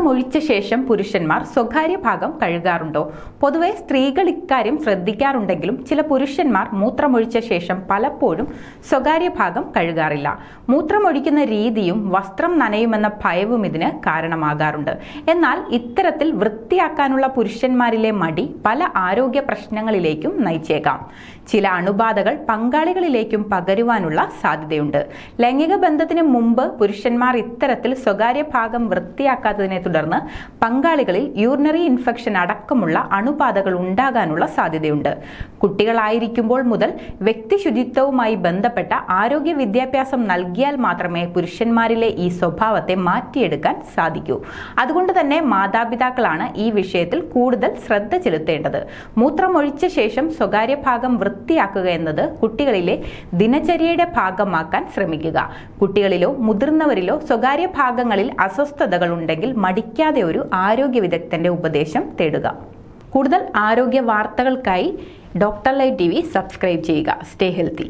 മൂത്രമൊഴിച്ച ശേഷം പുരുഷന്മാർ സ്വകാര്യ ഭാഗം കഴുകാറുണ്ടോ? പൊതുവെ സ്ത്രീകൾ ഇക്കാര്യം ശ്രദ്ധിക്കാറുണ്ടെങ്കിലും ചില പുരുഷന്മാർ മൂത്രമൊഴിച്ച ശേഷം പലപ്പോഴും സ്വകാര്യ ഭാഗം കഴുകാറില്ല. മൂത്രമൊഴിക്കുന്ന രീതിയും വസ്ത്രം നനയുമെന്ന ഭയവും ഇതിന് കാരണമാകാറുണ്ട്. എന്നാൽ ഇത്തരത്തിൽ വൃത്തിയാക്കാനുള്ള പുരുഷന്മാരിലെ മടി പല ആരോഗ്യ പ്രശ്നങ്ങളിലേക്കും നയിച്ചേക്കാം. ചില അണുബാധകൾ പങ്കാളികളിലേക്കും പകരുവാനുള്ള സാധ്യതയുണ്ട്. ലൈംഗിക ബന്ധത്തിന് മുമ്പ് പുരുഷന്മാർ ഇത്തരത്തിൽ സ്വകാര്യ ഭാഗം വൃത്തിയാക്കാത്തതിനെ തുടർന്ന് പങ്കാളികളിൽ യൂറിനറി ഇൻഫെക്ഷൻ അടക്കമുള്ള അണുബാധകൾ ഉണ്ടാകാനുള്ള സാധ്യതയുണ്ട്. കുട്ടികളായിരിക്കുമ്പോൾ മുതൽ വ്യക്തി ശുചിത്വവുമായി ബന്ധപ്പെട്ട ആരോഗ്യ വിദ്യാഭ്യാസം നൽകിയാൽ മാത്രമേ പുരുഷന്മാരിലെ ഈ സ്വഭാവത്തെ മാറ്റിയെടുക്കാൻ സാധിക്കൂ. അതുകൊണ്ട് തന്നെ മാതാപിതാക്കളാണ് ഈ വിഷയത്തിൽ കൂടുതൽ ശ്രദ്ധ ചെലുത്തേണ്ടത്. മൂത്രമൊഴിച്ച ശേഷം സ്വകാര്യ ഭാഗം വൃത്തിയാക്കുക എന്നത് കുട്ടികളിലെ ദിനചര്യയുടെ ഭാഗമാക്കാൻ ശ്രമിക്കുക. കുട്ടികളിലോ മുതിർന്നവരിലോ സ്വകാര്യ ഭാഗങ്ങളിൽ അസ്വസ്ഥതകൾ ഉണ്ടെങ്കിൽ മടിക്കാതെ ഒരു ആരോഗ്യ വിദഗ്ധന്റെ ഉപദേശം തേടുക. കൂടുതൽ ആരോഗ്യ വാർത്തകൾക്കായി doctor live T V subscribe ചെയ്യുക. Stay healthy.